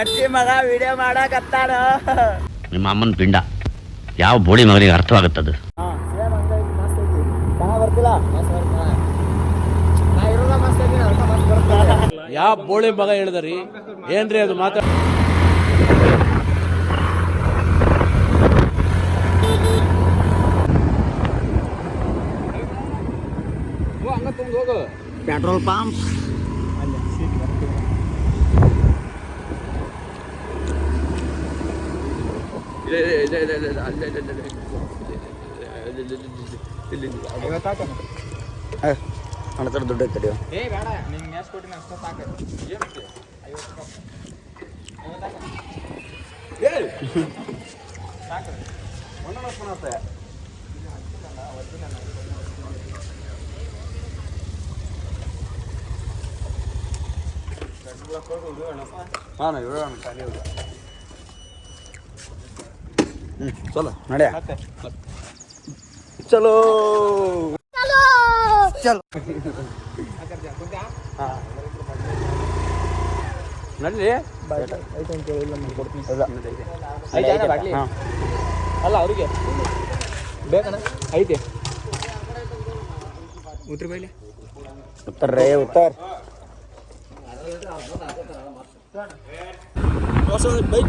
ಅಜ್ಜಿ ಮಗ ವಿಡಿಯೋ ಮಾಡಕತ್ತಾನ. ನಿಮ್ಮ ಅಮ್ಮನ ಪಿಂಡ. ಯಾವ ಬೋಳಿ ಮಗನಿಗೆ ಅರ್ಥವಾಗುತ್ತದು? ಸೇಮ್ ಹಂಗಾಗಿ ಮಸ್ತ್ ಐತಿ. ಚೆನ್ನಾಗ್ ಬರ್ತಿಲ್ಲ? ಮಸ್ತ್ ಬರ್ತಾ ನಾ ಇರೋದ ಮಸ್ತ್ ಐತಿ ಅದಕ್ಕೆ ಮಸ್ತ್ ಬರ್ತಾ ಯಾವ ಬೋಳಿ ಮಗ ಹೇಳಿದ್ರಿ? ಏನ್ರಿ ಅದು ಮಾತಾಡ ಪೆಟ್ರೋಲ್ ಪಂಪ್ ಅಣ್ಣ ದುಡ್ಡು ಐತಡಿ ಏ ಬೇಡ ನಿಂಗೆ ಎಷ್ಟು ಕೊಟ್ಟಿನ ಅಷ್ಟ ಸಾಕು ಏನಕ್ಕೆ ಐವತ್ತು ರೂಪಾಯಿ ಹ್ಞೂ ಚಲೋ. ನಡ್ಯಾ. ಚಲೋ. ಚಲೋ. ನಡ್ಲಿ ಹಾಂ. ಅಲ್ಲ ಅವ್ರಿಗೆ. ಬೇಕಣ್ಣ? ಐತೆ ಉತ್ತರ ಬೈಲಿ ಉತ್ತರ ರೇ ಉತ್ತರ. ಬೈಕ್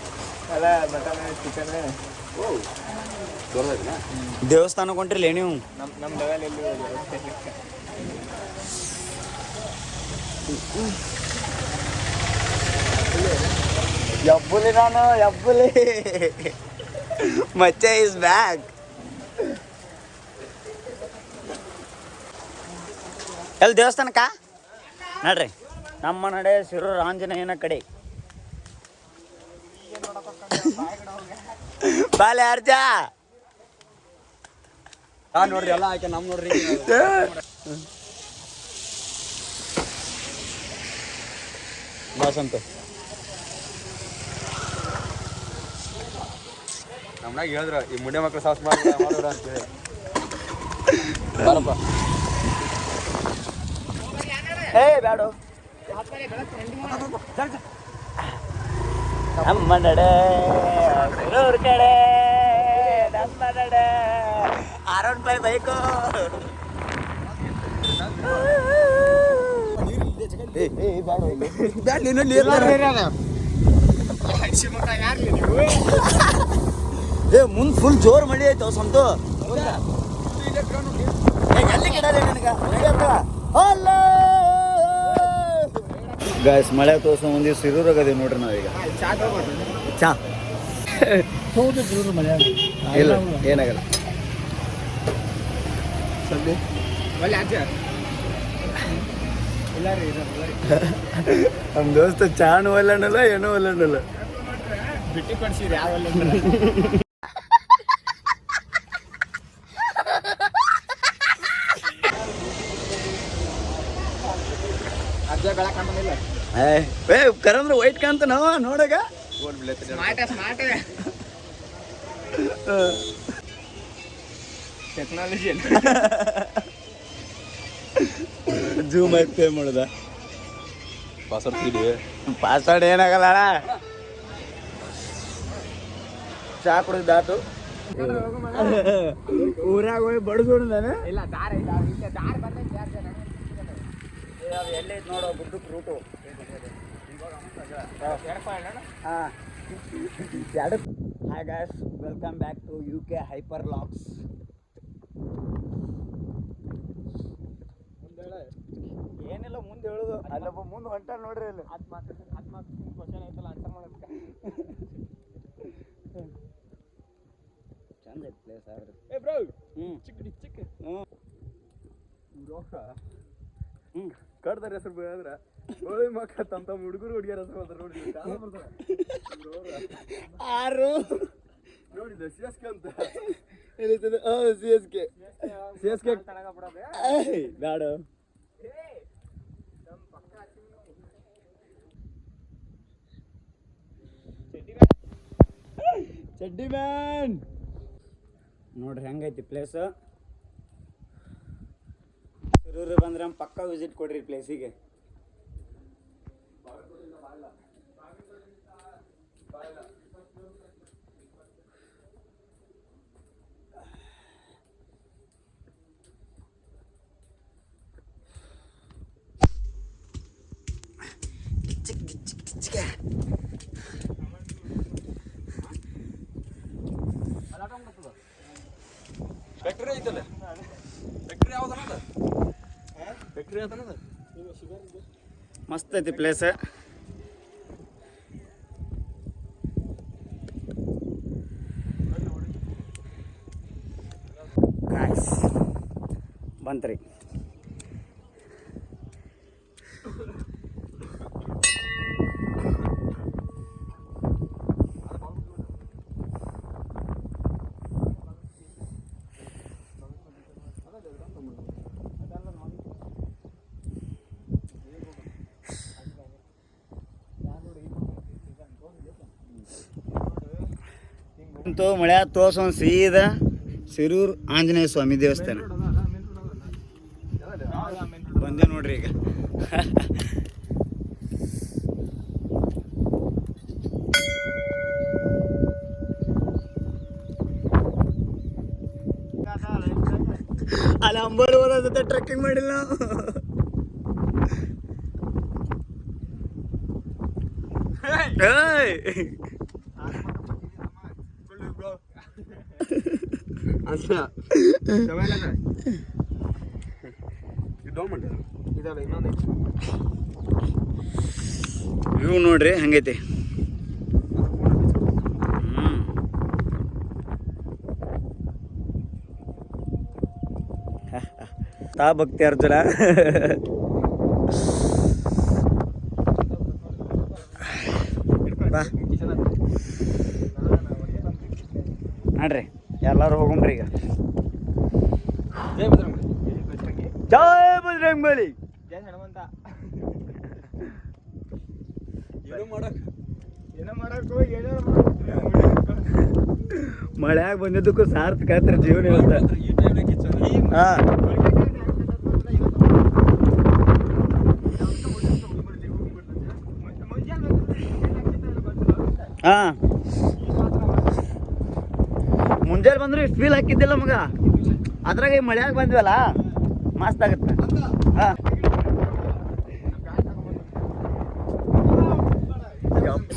ಮಟನ್ ಚಿಕನ್ ದೇವಸ್ಥಾನಕ್ಕೆ ಹೊಂಟ್ರಿಲ್ಲ ನೀವು ನಮ್ಮ ನಮ್ಮ ಲೆವೆಲಲ್ಲಿ ಯಬ್ಬುಲಿ ನಾನು ಯಬ್ಬುಲಿ ಮಚ್ಚ ಇಸ್ ಬ್ಯಾಕ್ ಎಲ್ಲಿ ದೇವಸ್ಥಾನಕ್ಕ ನಡ್ರಿ ನಮ್ಮ ನಡೆ ಶಿರೂರು ಆಂಜನೇಯನ ಕಡೆ ಬಾಲೆ ಅರ್ಜ. ನೋಡ್ರಿ, ಎಲ್ಲ ಆಯ್ಕೆ ನಮ್ ನೋಡ್ರಿ. ಬಾಸಂತ ನಮ್ನಾಗ ಹೇಳಿದ್ರ, ಈ ಮುಂಡೆ ಮಕ್ಳು ಸಾಸ್ ಮಾಡಿ ಮಾಡೋರ ಅಂತೇಳಿ ಬರಪ್ಪ. ಏ, ಬ್ಯಾಡು. ನಮ್ಮ ನಡೆ ಊರ ಕಡೆ ನಮ್ಮ ನಡೆ. R one five bike. ಏ ಮುಂದ್ ಫುಲ್ ಜೋರ್ ಮಳಿ ಆಯ್ತು ಸಂತು. ಗಾಯ್ಸ್ ಮಳೆ ತೋರ್ಸ ದಿವಸ ಸಿರೂರಾಗದೆ ನೋಡ್ರಿ ನಾವೀಗ. ಚಾ. ಇಲ್ಲ ಏನಾಗಲ್ಲ. ನಮ್ಮ ದೋಸ್ತ ಚಾನು ಒಲ್ಲಣ್ಣಲ್ಲ ಏನೋ ಒಲ್ಲಣ್ಣಲ್ಲ ಬಿಟ್ಟು ಕೊಡ್ಸಿರಿ ಯಾವಲ್ಲ ಏ ಕರಂದ್ರೆ ವೈಟ್ ಕಾಣ್ತಾನ ನೋಡಾಗ. ಟೆಕ್ನಾಲಜಿ ಜೂಮ್ ಆಯ್ತು ಪೇ ಮಾಡುದ. ಪಾಸ್ವರ್ಡ್ ಪಾಸ್ವರ್ಡ್ ಏನಾಗಲ್ಲ ಅಣ್ಣ. ಚಾ ಕುಡಿದಾತು ಊರಾಗ ಹೋಗಿ ಬಡದೋಡು ನಾನು ಇಲ್ಲ ದಾರ ಇಲ್ಲ ಇಲ್ಲ ದಾರ ಬರ್ತೈತೆ ಯಾರ್ ಜನ ಎಲ್ಲೇ ನೋಡೋ ಗುಡ್ಡಕ್ಕೆ ರೂಟು ಹಾಂ. ಎರಡು. Hi guys welcome back to U K hyper locks ಏನಿಲ್ಲ ಮುಂದೆ ಹೇಳುದು. ಅಲ್ಲೊಬ್ಬ ಮುಂದೆ ಹೊಂಟ ನೋಡ್ರಿ ಅಲ್ಲಿ. ಆತ್ಮಹತ್ಯೆ ಆತ್ಮಹತ್ಯೆ ಕ್ವಶನ್ ಐತಲ್ಲ ಆನ್ಸರ್ ಮಾಡೋದಕ್ಕೆ ಚಂದ ಐತೆ ಪ್ಲೇಸ್ ಆದ್ರೆ. ಏ ಬ್ರೋ ಹ್ಞೂ ಚಿಕ್ಕ ಚಿಕ್ಕ. ಹ್ಞೂ ಹ್ಞೂ ಕಡ್ದಾರ ಹೆಸರು ಬೇದ್ರ ಹೋಳಿ ಮಕ್ಕ ತಮ್ಮ ತಮ್ಮ ಹುಡುಗರು ಹುಡುಗಿಯರ ಹೆಸರು ಬರ್ತಾರೆ ನೋಡಿ ಆರು. ನೋಡಿದ್ದೆ ಸಿ ಎಸ್ ಕೆ ಅಂತ. ಎಲ್ಲಿರ್ತದೆ? C S K. C S K. ಬೇಡ. ಚಡ್ಡಿ ಮ್ಯಾನ್ ನೋಡ್ರಿ ಹೆಂಗೈತಿ ಪ್ಲೇಸ್ ಶಿರೂರು ಬಂದ್ರೆ ಪಕ್ಕ ವಿಸಿಟ್ ಕೊಡ್ರಿ ಪ್ಲೇಸಿಗೆ ಫ್ಯಾಕ್ಟ್ರಿ ಫ್ಯಾಕ್ಟ್ರಿ ಯಾವ್ದನ್ನದ ಮಸ್ತ್ ಐತಿ ಪ್ಲೇಸ್ ನೈಸ್ ಅಂತೂ ಮಳೆ ತೋರ್ಸೊಂದು ಸೀದಾ ಸಿರೂರ್ ಆಂಜನೇಯ ಸ್ವಾಮಿ ದೇವಸ್ಥಾನ. ಬಂದೆ ನೋಡ್ರಿ ಈಗ. ಅಲ್ಲಿ ಟ್ರಕ್ಕಿಂಗ್ ಹೋದ ಟ್ರೆಕ್ಕಿಂಗ್ ಮಾಡಿಲ್ಲ ಏಯ್! ಅಲ್ಲ. ವ್ಯೂ ನೋಡ್ರಿ ಹಂಗೈತಿ. ತಾ ಭಕ್ತಿ ಅರ್ಜುನ. ಮಾಡ್ರಿ. ನೋಡ್ರಿ ಎಲ್ಲರೂ ಹೋಗಮ್ರಿ ಈಗ. ಜೈ ಬಜರಂಗ ಬಲಿ. ಜೈ ಹನುಮಂತ. ಏನೋ ಮಾಡಕ್. ಏನೋ ಮಾಡಕ್ ಹೋಗಿ ಏನೋ ಮಳ್ಯಾಗ ಬಂದಿದ್ದಕ್ಕೂ ಸಾರ್ಥಕ ಆತ್ರಿ ಜೀವನ ಕಿಚ್ಚ ಹಾ. ಹಾ. ಇಷ್ಟು ಫೀಲ್ ಹಾಕಿದ್ದಿಲ್ಲ ಮಗ. ಅದ್ರಾಗ ಈ ಮಳೆಯಾಗ ಬಂದ್ವಲ್ಲ? ಮಸ್ತ್ ಆಗತ್ತೆ. ಹಾಂ.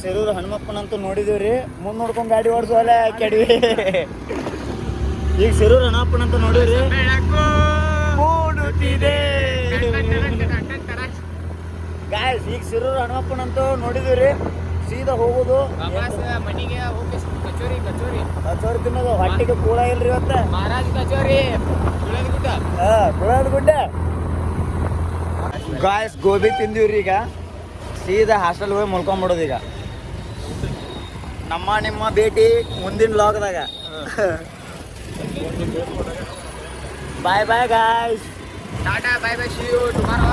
ಸಿರೂರು ಹನುಮಪ್ಪನಂತೂ ನೋಡಿದೀವ್ರಿ. ಮುಂದ್ ನೋಡ್ಕೊಂಡ್ ಗಾಡಿ ಓಡಿಸೋಲೆ ಕೆಡವಿ ಈಗ ಸಿರೂರು ಹನುಮಪ್ಪನಂತೂ ನೋಡಿವ್ರಿ ಮೂಡುತ್ತಿದೆ ಗಾಯ್ಸ್ ಈಗ ಸಿರೂರು ಹನುಮಪ್ಪನಂತೂ ನೋಡಿದೀವ್ರಿ. ಸೀದಾ ಹೋಗುದು? ಮನೆಗೆ ಹೋಗಿ ಕಚೋರಿ ಕಚೋರಿ. ಕಚೋರಿ ತಿನ್ನೋದು ಹೊಟ್ಟೆಗೆ ಕೂಡ ಇಲ್ರಿ ಇವತ್ತ? ಮಹಾರಾಜ್ ಕಚೋರಿ ಗುಡ್ಡ. ಹಾ ಕುಳದ ಗುಡ್ಡ. ಗಾಯ್ಸ್ ಗೋಬಿ ತಿಂದಿವ್ರಿ ಈಗ. ಸೀದಾ ಹಾಸ್ಟೆಲ್ ಹೋಗಿ ಮುಳ್ಕೊಂಬಿಡೋದು ಈಗ. ನಮ್ಮ ನಿಮ್ಮ ಭೇಟಿ ಮುಂದಿನ ಲಾಗ್ದಾಗ bye bye guys tata bye bye see you tomorrow